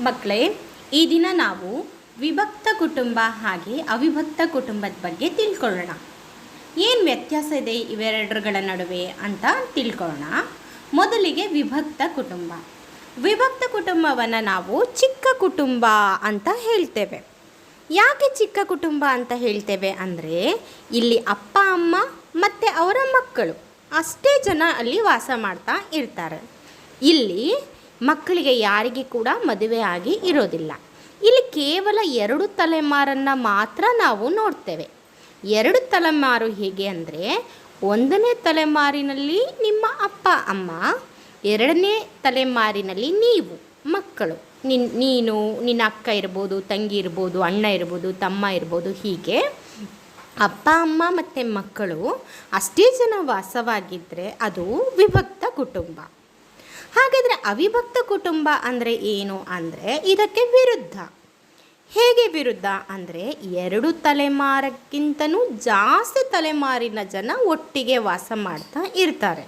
ಮಕ್ಕಳೇ, ಈ ದಿನ ನಾವು ವಿಭಕ್ತ ಕುಟುಂಬ ಹಾಗೆ ಅವಿಭಕ್ತ ಕುಟುಂಬದ ಬಗ್ಗೆ ತಿಳ್ಕೊಳ್ಳೋಣ. ಏನು ವ್ಯತ್ಯಾಸ ಇದೆ ಇವೆರಡರ ನಡುವೆ ಅಂತ ತಿಳ್ಕೊಳ್ಳೋಣ. ಮೊದಲಿಗೆ ವಿಭಕ್ತ ಕುಟುಂಬ. ವಿಭಕ್ತ ಕುಟುಂಬವನ್ನು ನಾವು ಚಿಕ್ಕ ಕುಟುಂಬ ಅಂತ ಹೇಳ್ತೇವೆ. ಯಾಕೆ ಚಿಕ್ಕ ಕುಟುಂಬ ಅಂತ ಹೇಳ್ತೇವೆ ಅಂದರೆ, ಇಲ್ಲಿ ಅಪ್ಪ, ಅಮ್ಮ ಮತ್ತು ಅವರ ಮಕ್ಕಳು ಅಷ್ಟೇ ಜನ ಅಲ್ಲಿ ವಾಸ ಮಾಡ್ತಾ ಇರ್ತಾರೆ. ಇಲ್ಲಿ ಮಕ್ಕಳಿಗೆ ಯಾರಿಗೆ ಕೂಡ ಮದುವೆ ಆಗಿ ಇರೋದಿಲ್ಲ. ಇಲ್ಲಿ ಕೇವಲ ಎರಡು ತಲೆಮಾರನ್ನು ಮಾತ್ರ ನಾವು ನೋಡ್ತೇವೆ. ಎರಡು ತಲೆಮಾರು ಹೇಗೆ ಅಂದರೆ, ಒಂದನೇ ತಲೆಮಾರಿನಲ್ಲಿ ನಿಮ್ಮ ಅಪ್ಪ, ಅಮ್ಮ, ಎರಡನೇ ತಲೆಮಾರಿನಲ್ಲಿ ನೀವು, ಮಕ್ಕಳು. ನಿನ್, ನೀನು, ನಿನ್ನ ಅಕ್ಕ ಇರ್ಬೋದು, ತಂಗಿ ಇರ್ಬೋದು, ಅಣ್ಣ ಇರ್ಬೋದು, ತಮ್ಮ ಇರ್ಬೋದು, ಹೀಗೆ ಅಪ್ಪ, ಅಮ್ಮ ಮತ್ತು ಮಕ್ಕಳು ಅಷ್ಟೇ ಜನ ವಾಸವಾಗಿದ್ದರೆ ಅದು ವಿಭಕ್ತ ಕುಟುಂಬ. ಹಾಗಾದರೆ ಅವಿಭಕ್ತ ಕುಟುಂಬ ಅಂದರೆ ಏನು ಅಂದರೆ ಇದಕ್ಕೆ ವಿರುದ್ಧ. ಹೇಗೆ ವಿರುದ್ಧ ಅಂದರೆ ಎರಡು ತಲೆಮಾರಕ್ಕಿಂತನೂ ಜಾಸ್ತಿ ತಲೆಮಾರಿನ ಜನ ಒಟ್ಟಿಗೆ ವಾಸ ಮಾಡ್ತಾ ಇರ್ತಾರೆ.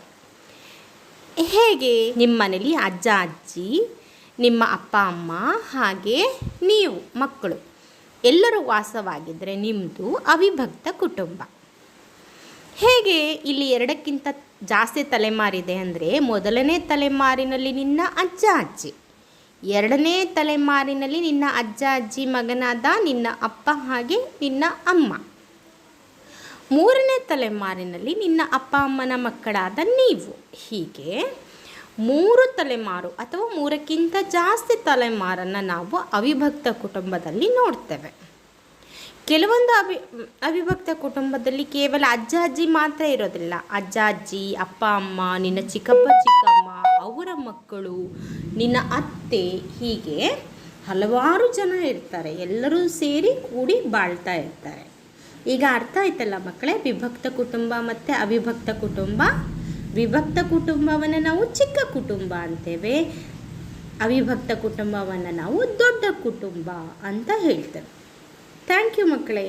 ಹೇಗೆ? ನಿಮ್ಮ ಮನೇಲಿ ಅಜ್ಜ, ಅಜ್ಜಿ, ನಿಮ್ಮ ಅಪ್ಪ, ಅಮ್ಮ, ಹಾಗೆ ನೀವು ಮಕ್ಕಳು. ಎಲ್ಲರೂ ವಾಸವಾಗಿದ್ದರೆ ನಿಮ್ಮದು ಅವಿಭಕ್ತ ಕುಟುಂಬ. ಹೇಗೆ ಇಲ್ಲಿ ಎರಡಕ್ಕಿಂತ ಜಾಸ್ತಿ ತಲೆಮಾರಿದೆ ಅಂದರೆ ಮೊದಲನೇ ತಲೆಮಾರಿನಲ್ಲಿ ನಿನ್ನ ಅಜ್ಜ ಅಜ್ಜಿ, ಎರಡನೇ ತಲೆಮಾರಿನಲ್ಲಿ ನಿನ್ನ ಅಜ್ಜ ಅಜ್ಜಿ ಮಗನಾದ ನಿನ್ನ ಅಪ್ಪ ಹಾಗೆ ನಿನ್ನ ಅಮ್ಮ, ಮೂರನೇ ತಲೆಮಾರಿನಲ್ಲಿ ನಿನ್ನ ಅಪ್ಪ ಅಮ್ಮನ ಮಕ್ಕಳಾದ ನೀವು. ಹೀಗೆ ಮೂರು ತಲೆಮಾರು ಅಥವಾ ಮೂರಕ್ಕಿಂತ ಜಾಸ್ತಿ ತಲೆಮಾರನ್ನು ನಾವು ಅವಿಭಕ್ತ ಕುಟುಂಬದಲ್ಲಿ ನೋಡ್ತೇವೆ. ಕೆಲವೊಂದು ಅವಿ ಅವಿಭಕ್ತ ಕುಟುಂಬದಲ್ಲಿ ಕೇವಲ ಅಜ್ಜ, ಅಜ್ಜಿ ಮಾತ್ರ ಇರೋದಿಲ್ಲ. ಅಜ್ಜ, ಅಜ್ಜಿ, ಅಪ್ಪ, ಅಮ್ಮ, ನಿನ್ನ ಚಿಕ್ಕಪ್ಪ, ಚಿಕ್ಕಮ್ಮ, ಅವರ ಮಕ್ಕಳು, ನಿನ್ನ ಅತ್ತೆ, ಹೀಗೆ ಹಲವಾರು ಜನ ಇರ್ತಾರೆ. ಎಲ್ಲರೂ ಸೇರಿ ಕೂಡಿ ಬಾಳ್ತಾ ಇರ್ತಾರೆ. ಈಗ ಅರ್ಥ ಆಯ್ತಲ್ಲ ಮಕ್ಕಳೇ? ವಿಭಕ್ತ ಕುಟುಂಬ ಮತ್ತು ಅವಿಭಕ್ತ ಕುಟುಂಬ. ವಿಭಕ್ತ ಕುಟುಂಬವನ್ನು ನಾವು ಚಿಕ್ಕ ಕುಟುಂಬ ಅಂತೇವೆ. ಅವಿಭಕ್ತ ಕುಟುಂಬವನ್ನು ನಾವು ದೊಡ್ಡ ಕುಟುಂಬ ಅಂತ ಹೇಳ್ತೇವೆ. தேங்க்யூ மக்களே.